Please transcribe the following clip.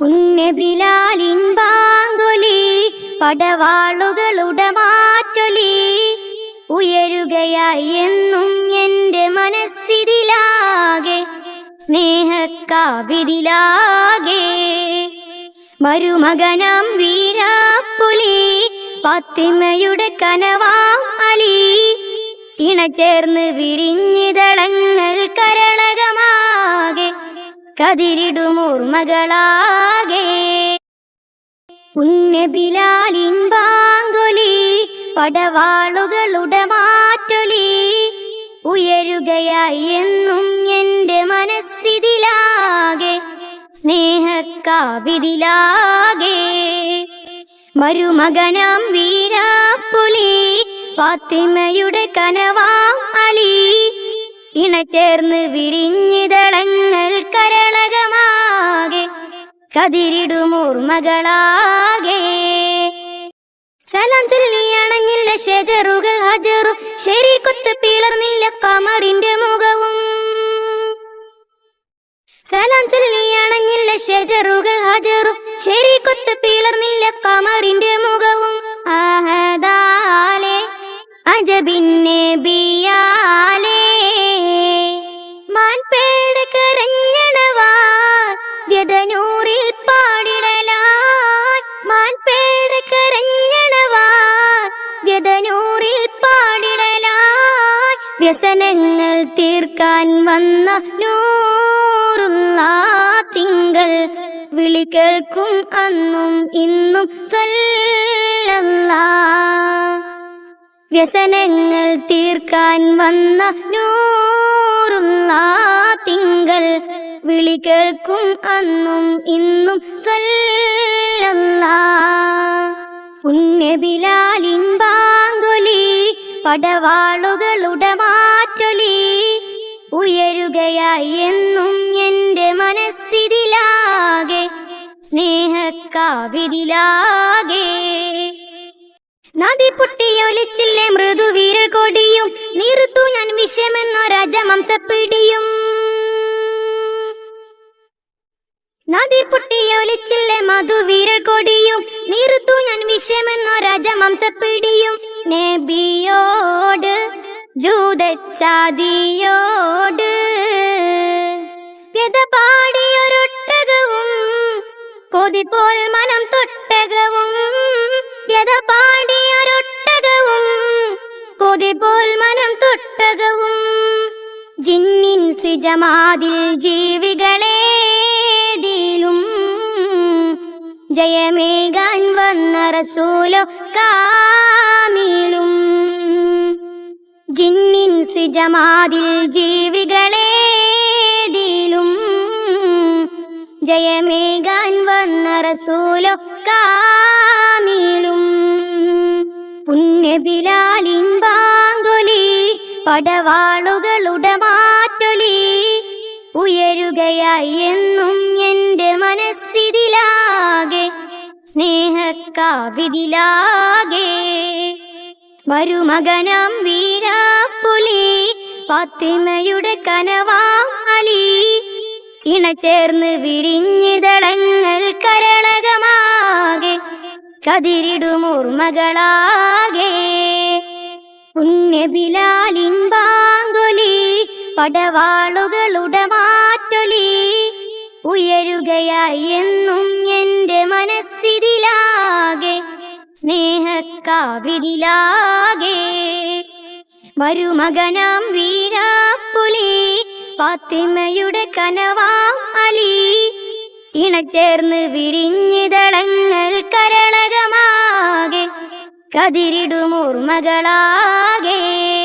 പുണ്യബിലാലിൻ ബാങ്കുലി പടവാളുകളുടെ മാറ്റൊലി ഉയരുകയായി എന്നും എന്റെ മനസ്സിതിലാകെ സ്നേഹക്കാവിതിലാകെ. മരുമകനാം വീരാപ്പുലി ഫാത്തിമയുടെ കനവാം അലി. ഇണചേർന്ന് വിരിഞ്ഞിതളങ്ങൾ കരളകമാകെ കതിരിടുമോർമകളാകെ പുണ്യബിലാലിൻ ബാങ്കുലി പടവാളുകളുടെ മാറ്റൊലി. ഉയരുകയായി എന്നും എന്റെ മനസ്സിതിലാകെ സ്നേഹക്കാവിതിലാകെ മരുമകനാം വീരാപ്പുലി ഫാത്തിമയുടെ കനവാം അലി. ഇണചേർന്ന് വിരിഞ്ഞിതളങ്ങൾ കരളകമാകെ കതിരിടുമോർമകളാകെ സലാം ചൊല്ലി അണഞ്ഞില്ല ഷെജറുകൾ ഹജറും. ശരിക്കൊത്ത് പിളർന്നില്ല കമറിന്റെ മുഖവും. സലാം ചൊല്ലി അണഞ്ഞില്ല ഷെജറുകൾ ഹജറും. ശരിക്കൊത്ത് പിളർന്നില്ല കമറിന്റെ മുഖവും. ആഹദാലേ അജബിന്നെ ബിയാലേ. മാൻപേട കരഞ്ഞണവാ വ്യതനൂറിൽ വ്യസനങ്ങൾ തീർക്കാൻ വന്ന നൂറുള്ള തിങ്കൾ വിളി കേൾക്കും അന്നും ഇന്നും സല്ല വ്യസനങ്ങൾ തീർക്കാൻ വന്ന നൂറുള്ള തിങ്കൾ വിളി കേൾക്കും അന്നും ഇന്നും സല്ല പുണ്യബിലാലിൻ പാങ്കുലി പടവാളുകളുടെ മാറ്റൊലി എന്നും എന്റെ മനസ്സിതിലാകെ സ്നേഹക്കാവിതിലാകെ. നദി പൊട്ടിയൊലിച്ചില്ലേ മൃദുവീരൽ കൊടിയും നിർത്തു ഞാൻ വിഷമെന്നോ രാജമംസപ്പിടിയും നദി പൊട്ടിയൊലിച്ചില്ലേ മധുവീരൽ കൊടിയും നിർത്തു ഞാൻ വിഷമെന്നോ രാജമംസപ്പിടിയും നബിയോട് ജൂതച്ചാതിയോട് വ്യത പാടിയൊരൊട്ടകവും മനം തൊട്ടകവും വ്യത പാടിയൊരൊട്ടകവും മനം തൊട്ടകവും ജിന്നിൻ സിജമാതിൽ ജീവികളേതിലും ജയമേകാൻ വന്ന റസൂലോ കാമിലും. ജിന്നിൻ സിജമാതിൽ ജീവികളേതിലും ജയമേകാൻ വന്ന റസൂലോ കാമിലും പുണ്യബിലാലിൻ ബാങ്കുലി പടവാളുകളുടെ മാറ്റൊലി. ഉയരുകയായി എന്നും എന്റെ മനസ്സിതിലാകെ സ്നേഹക്കാവിതിലാകെ മരുമകനം വീരാപ്പുലി ഫാത്തിമയുടെ കനവാം അലി. ഇണചേർന്ന് വിരിഞ്ഞിതളങ്ങൾ കരളകമാകെ കതിരിടുമോർമകളാകെ പുണ്യബിലാലിൻ ബാങ്കുലി പടവാളുകളുടെ മാറ്റൊലി ഉയരുകയായി എന്നും എന്റെ മനസ്സിതിലാകെ സ്നേഹക്കാവിതിലാകെ. മരുമകനാം വീരാപ്പുലി ഫാത്തിമയുടെ കനവാ അലി. ഇണചേർന്ന് വിരിഞ്ഞിതളങ്ങൾ കരളകമാകെ. കതിരിടുമോർമകളാകെ.